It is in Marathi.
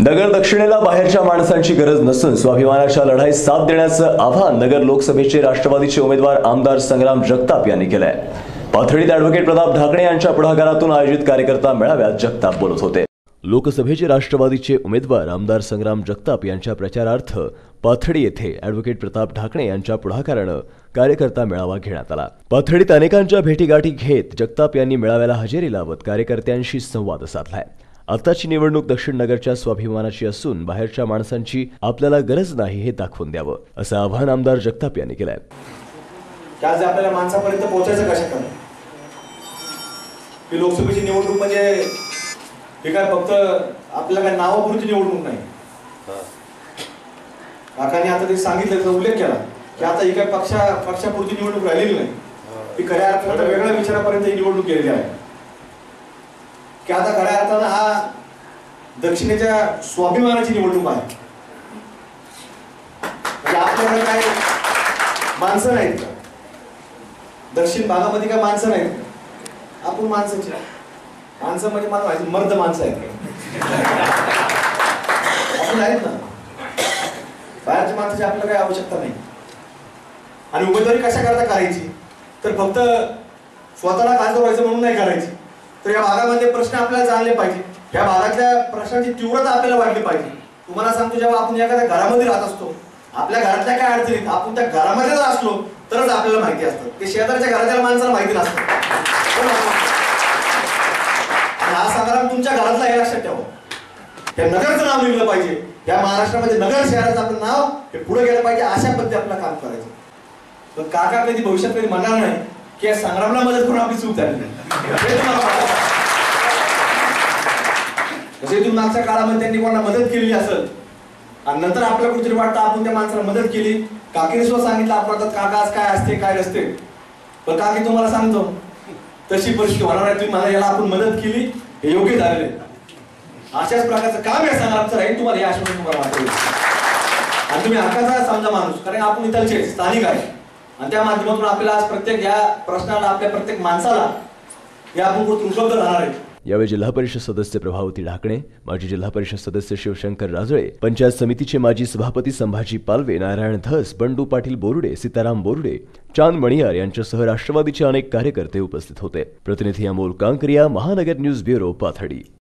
नगर दक्षिणेला बाहेरच्या माणसांची गरज नसून स्वाभिमानाच्या लढाईत साथ देण्याचं आवाहन नगर लोकसभेचे राष्ट्रवादीचे उमेदवार आमदार संग्राम जगताप यांनी केलंय. पाथर्डीत अॅडव्होकेट प्रताप ढाकणे यांच्या पुढाकारातून आयोजित कार्यकर्ता मेळाव्यात जगताप बोलत होते. लोकसभेचे राष्ट्रवादीचे उमेदवार आमदार संग्राम जगताप यांच्या प्रचारार्थ पाथर्डी येथे अॅडव्होकेट प्रताप ढाकणे यांच्या पुढाकारानं कार्यकर्ता मेळावा घेण्यात आला. पाथर्डीत अनेकांच्या भेटीगाठी घेत जगताप यांनी मेळाव्याला हजेरी लावत कार्यकर्त्यांशी संवाद साधलाय. आताची निवडणूक दक्षिण नगरच्या स्वाभिमानाची असून बाहेरच्या माणसांची आपल्याला गरज नाही हे दाखवून द्यावं असं आवाहन आमदार जगताप यांनी केलंय. की आज आपल्याला माणसापर्यंत पोहोचायचं कशा कमी ही लोकसभेची निवडणूक म्हणजे हे काय फक्त आपल्याला काय नावापुरती निवडणूक नाही? काकांनी आता ते सांगितलं त्याचा उल्लेख केला की आता ही काय पक्षा पक्षापुरती निवडणूक राहिलेली नाही. ही खऱ्या अर्थानं वेगळ्या विचारापर्यंत ही निवडणूक गेलेली आहे. की आता खऱ्या दक्षिणेच्या स्वाभिमानाची निवडणूक आहे. म्हणजे आपल्याकडे काय माणसं नाहीत का? दक्षिण भागामध्ये काय माणसं नाहीत आपण माणसाची. माणसं म्हणजे मला माहिती मर्द माणसं आहेत आपण आहेत ना? बाहेरच्या माणसाची आपल्याला काही आवश्यकता नाही. आणि उमेदवारी कशा करता करायची? तर फक्त स्वतःला खासदार व्हायचं म्हणून नाही करायची. तर या भागामध्ये प्रश्न आपल्याला जाणले पाहिजे. या भागातल्या प्रश्नांची तीव्रता आपल्याला वाटली पाहिजे. तुम्हाला सांगतो जेव्हा आपण एखाद्या घरामध्ये राहत असतो आपल्या घरातल्या काय अडचणीत आपण त्या घरामध्ये जर असलो तरच आपल्याला माहिती असतं. ते शेजारच्या घरातल्या माणसाला माहिती नसतं. हो हा संग्राम तुमच्या घरातला हे लक्षात ठेवा. या नगरचं नाव लिहिलं पाहिजे. या महाराष्ट्रामध्ये नगर शहराचं आपलं नाव हे पुढे गेलं पाहिजे अशा पद्धती आपलं काम करायचं. पण काका कधी भविष्यात कधी म्हणणार नाही की या संग्रामला मदत करून आपली चूक झाली हे मागच्या काळामध्ये त्यांनी कोणाला मदत केली असेल आणि नंतर आपल्याला कुठेतरी वाटतं आपण त्या माणसाला मदत केली. काकीने सुद्धा सांगितलं आपण आता काका आज काय असते काय नसते. पण काकी तुम्हाला सांगतो तशी परिस्थिती होणार आहे. तुम्ही मला याला आपण मदत केली हे योग्य झालेले अशाच प्रकारचं काम या संग्रामचं राहील तुम्हाला या आश्वासन तुम्हाला वाटेल. आणि तुम्ही हक्काचा समजा माणूस कारण आपण इथलचे स्थानिक आहे. आणि त्या माध्यमातून आपल्याला आज प्रत्येक या प्रश्नाला आपल्या प्रत्येक माणसाला हे आपण कुठे राहणार आहे. यावेळी जिल्हा परिषद सदस्य प्रभावती ढाकणे माजी जिल्हा परिषद सदस्य शिवशंकर राजळे पंचायत समितीचे माजी सभापती संभाजी पालवे नारायण धस बंडू पाटील बोरुडे सीताराम बोरुडे चांद मणियार यांच्यासह राष्ट्रवादीचे अनेक कार्यकर्ते उपस्थित होते. प्रतिनिधी अमोल कांकरिया महानगर न्यूज ब्युरो पाथडी